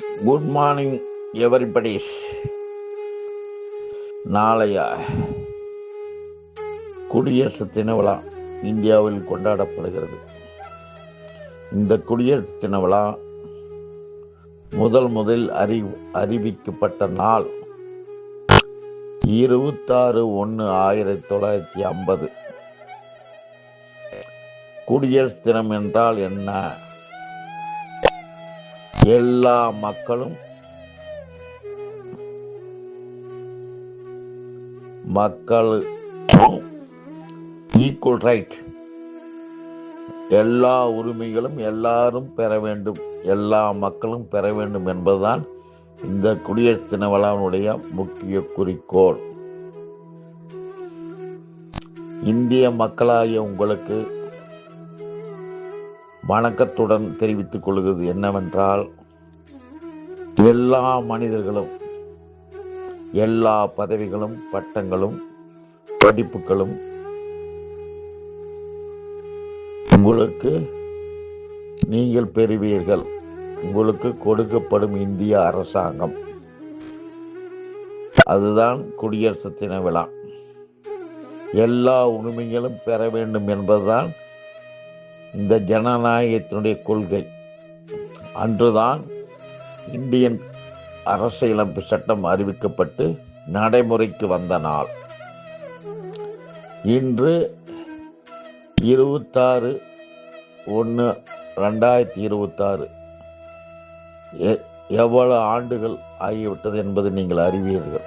Good morning everybody நாளைய குடியரசு தின விழா இந்தியாவில் கொண்டாடப்படுகிறது. இந்த குடியரசு தின விழா முதல் முதல் அறி அறிவிக்கப்பட்ட நாள் இருபத்தாறு ஒன்று ஆயிரத்தி தொள்ளாயிரத்தி ஐம்பது. குடியரசு தினம் என்றால் என்ன? எல்லா மக்களும் மக்கள் ஈக்குவல் ரைட் எல்லா உரிமைகளும் எல்லாரும் பெற வேண்டும். எல்லா மக்களும் பெற வேண்டும் என்பதுதான் இந்த குடியரசு தின விழாவினுடைய முக்கிய குறிக்கோள். இந்திய மக்களாகிய உங்களுக்கு வணக்கத்துடன் தெரிவித்துக் கொள்கிறது என்னவென்றால் எல்லா மனிதர்களும் எல்லா பதவிகளும் பட்டங்களும் படிப்புகளும் உங்களுக்கு நீங்கள் பெறுவீர்கள். உங்களுக்கு கொடுக்கப்படும் இந்திய அரசாங்கம். அதுதான் குடியரசு தின விழா. எல்லா உரிமைகளும் பெற வேண்டும் என்பதுதான் இந்த ஜனநாயகத்தினுடைய கொள்கை. அன்றுதான் இந்தியன் அரசியலமைப்பு சட்டம் அறிவிக்கப்பட்டு நடைமுறைக்கு வந்த நாள். இன்று இருபத்தாறு ஒன்று ரெண்டாயிரத்தி இருபத்தாறு. எவ்வளவு ஆண்டுகள் ஆகிவிட்டது என்பதை நீங்கள் அறிவீர்கள்.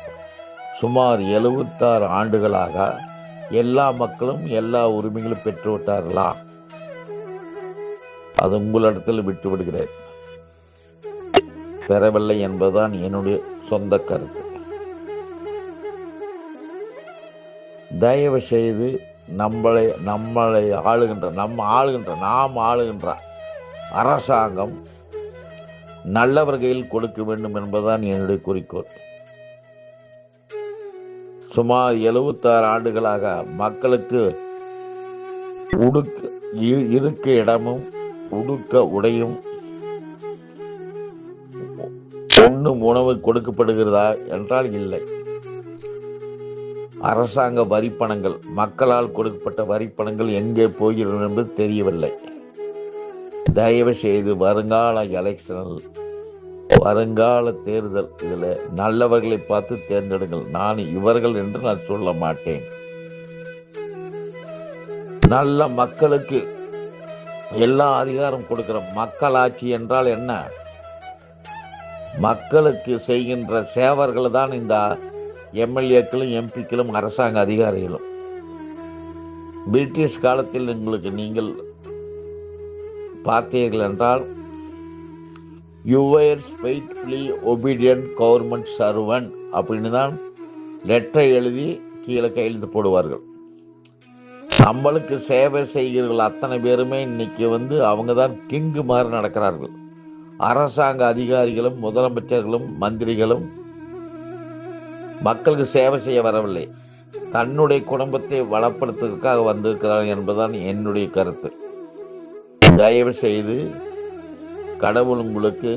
சுமார் எழுபத்தாறு ஆண்டுகளாக எல்லா மக்களும் எல்லா உரிமைகளும் பெற்றுவிட்டார்களா? அது உங்களிடத்தில் விட்டு விடுகிறேன் பெறவில்லை என்பதுதான் என்னுடைய சொந்த கருத்து. தயவு செய்து நம்மளை நம்மளை ஆளுகின்ற நம்ம ஆளுகின்ற நாம் ஆளுகின்ற அரசாங்கம் நல்லவர்கையில் கொடுக்க வேண்டும் என்பதுதான் என்னுடைய குறிக்கோள். சுமார் எழுபத்தாறு ஆண்டுகளாக மக்களுக்கு உடுக்கு இருக்க இடமும் உடுக்க உடையும். ஒன்றும் உணவு கொடுக்கப்படுகிறதா என்றால் இல்லை. அரசாங்க வரிப்பணங்கள் மக்களால் கொடுக்கப்பட்ட வரிப்பணங்கள் எங்கே போகிறது என்பது தெரியவில்லை. தயவு செய்து வருங்கால எலெக்ஷனில் வருங்கால தேர்தல் இதில் நல்லவர்களை பார்த்து தேர்ந்தெடுங்கள். நான் இவர்கள் என்று நான் சொல்ல மாட்டேன். நல்ல மக்களுக்கு எல்லா அதிகாரம் கொடுக்கிற மக்களாட்சி என்றால் என்ன? மக்களுக்கு செய்கின்ற சேவர்கள் தான் இந்த எம்எல்ஏக்களும் எம்பிக்களும் அரசாங்க அதிகாரிகளும். பிரிட்டிஷ் காலத்தில் உங்களுக்கு நீங்கள் பார்த்தீர்கள் என்றால் your faithfully obedient government servant அப்படின்னு தான் லெட்டரை எழுதி கீழே கையெழுத்து போடுவார்கள். நம்மளுக்கு சேவை செய்கிறவர்கள் அத்தனை பேருமே இன்னைக்கு வந்து அவங்க தான் கிங்கு மாதிரி நடக்கிறார்கள். அரசாங்க அதிகாரிகளும் முதலமைச்சர்களும் மந்திரிகளும் மக்களுக்கு சேவை செய்ய வரவில்லை. தன்னுடைய குடும்பத்தை வளப்படுத்துவதற்காக வந்திருக்கிறார் என்பதுதான் என்னுடைய கருத்து. தயவு செய்து கடவுள் உங்களுக்கு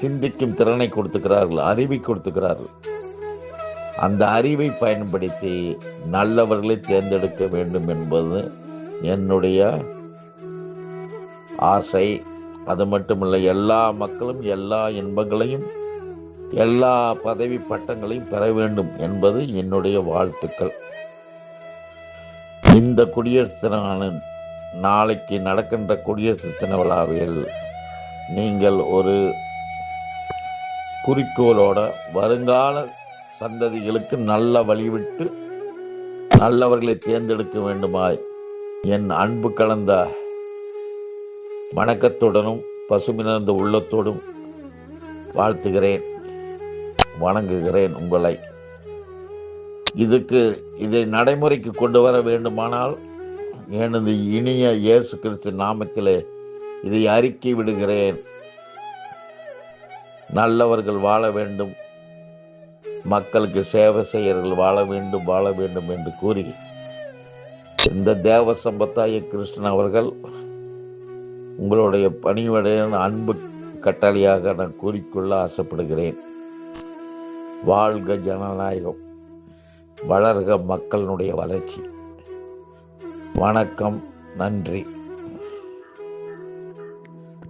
சிந்திக்கும் திறனை கொடுத்துக்கிறார்கள் அறிவி கொடுத்துக்கிறார்கள். அந்த அறிவை பயன்படுத்தி நல்லவர்களை தேர்ந்தெடுக்க வேண்டும் என்பது என்னுடைய ஆசை. அது மட்டுமில்லை எல்லா மக்களும் எல்லா இன்பங்களையும் எல்லா பதவி பட்டங்களையும் பெற வேண்டும் என்பது என்னுடைய வாழ்த்துக்கள். இந்த குடியரசு தின நாளைக்கு நடக்கின்ற குடியரசு தின விழாவில் நீங்கள் ஒரு குறிக்கோளோட வருங்கால சந்ததிகளுக்கு நல்ல வழிவிட்டு நல்லவர்களை தேர்ந்தெடுக்க வேண்டுமாய் என் அன்பு கலந்த வணக்கத்துடனும் பசுமினர்ந்த உள்ளத்தோடும் வாழ்த்துகிறேன் வணங்குகிறேன் உங்களை. இதுக்கு இதை நடைமுறைக்கு கொண்டு வர வேண்டுமானால் எனது இனிய இயேசு கிறிஸ்து நாமத்திலே இதை அறிக்கை விடுகிறேன். நல்லவர்கள் வாழ வேண்டும். மக்களுக்கு சேவை செய்யர்கள் வாழ வேண்டும் வாழ வேண்டும் என்று கூறி இந்த தேவ சம்பத்தாய கிருஷ்ணன் அவர்கள் உங்களுடைய பணிவடையின் அன்பு கட்டளையாக நான் கூறிக்கொள்ள ஆசைப்படுகிறேன். வாழ்க ஜனநாயகம் வளர்க மக்களினுடைய வளர்ச்சி. வணக்கம் நன்றி.